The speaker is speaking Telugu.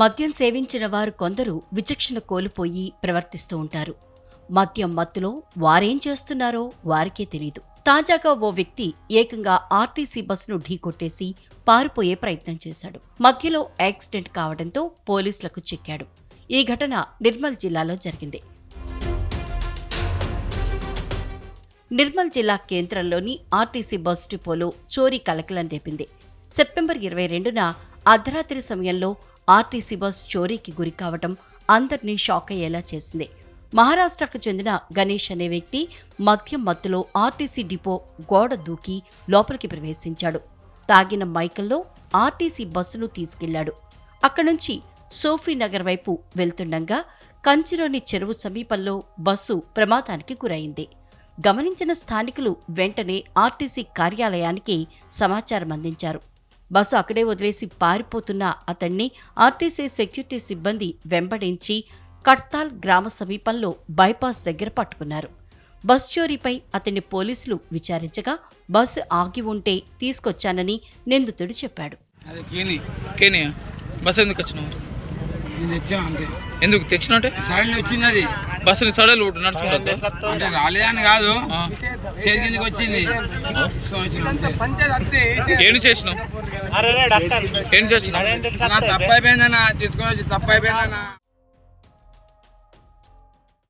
మద్యం సేవించిన వారు కొందరు విచక్షణ కోల్పోయి ప్రవర్తిస్తూ ఉంటారు. మద్యం మత్తులో వారేం చేస్తున్నారో వారికే తెలియదు తాజాగా ఓ వ్యక్తి ఏకంగా ఆర్టీసీ బస్సును ఢీకొట్టేసి పారిపోయే ప్రయత్నం చేశాడు. మధ్యలో యాక్సిడెంట్ కావడంతో పోలీసులకు చిక్కాడు. ఈ ఘటన నిర్మల్ జిల్లాలో జరిగింది. నిర్మల్ జిల్లా కేంద్రంలోని ఆర్టీసీ బస్ డిపోలో చోరీ కలకలం రేపింది. సెప్టెంబర్ ఇరవై రెండున అర్ధరాత్రి సమయంలో ఆర్టీసీ బస్ చోరీకి గురి కావటం అందరినీ షాక్ అయ్యేలా చేసింది. మహారాష్ట్రకు చెందిన గణేష్ అనే వ్యక్తి మద్యం మత్తులో ఆర్టీసీ డిపో గోడ దూకి లోపలికి ప్రవేశించాడు. తాగిన మైకల్లో ఆర్టీసీ బస్సును తీసుకెళ్ళాడు. అక్కడి నుంచి సోఫీనగర్ వైపు వెళ్తుండగా కంచిలోని చెరువు సమీపంలో బస్సు ప్రమాదానికి గురైంది. గమనించిన స్థానికులు వెంటనే ఆర్టీసీ కార్యాలయానికి సమాచారం అందించారు. బస్సు అక్కడే వదిలేసి పారిపోతున్న అతన్ని ఆర్టీసీ సెక్యూరిటీ సిబ్బంది వెంబడించి కడ్తాల్ గ్రామ సమీపంలో బైపాస్ దగ్గర పట్టుకున్నారు. బస్ చోరీపై అతన్ని పోలీసులు విచారించగా బస్సు ఆగి ఉంటే తీసుకొచ్చానని నిందితుడు చెప్పాడు. ఎందుకు వచ్చినావు తెచ్చినట్టే సడన్ వచ్చింది అది. బస్సుని సడలు నడుచుకుంటే అంటే రాలేదని కాదు. వచ్చింది. ఏం చేసినావు? ఏం చేసినావు? నా తప్పు అయిపోయిందన్నా తీసుకొని వచ్చి తప్పు అయిపోయిందన్నా.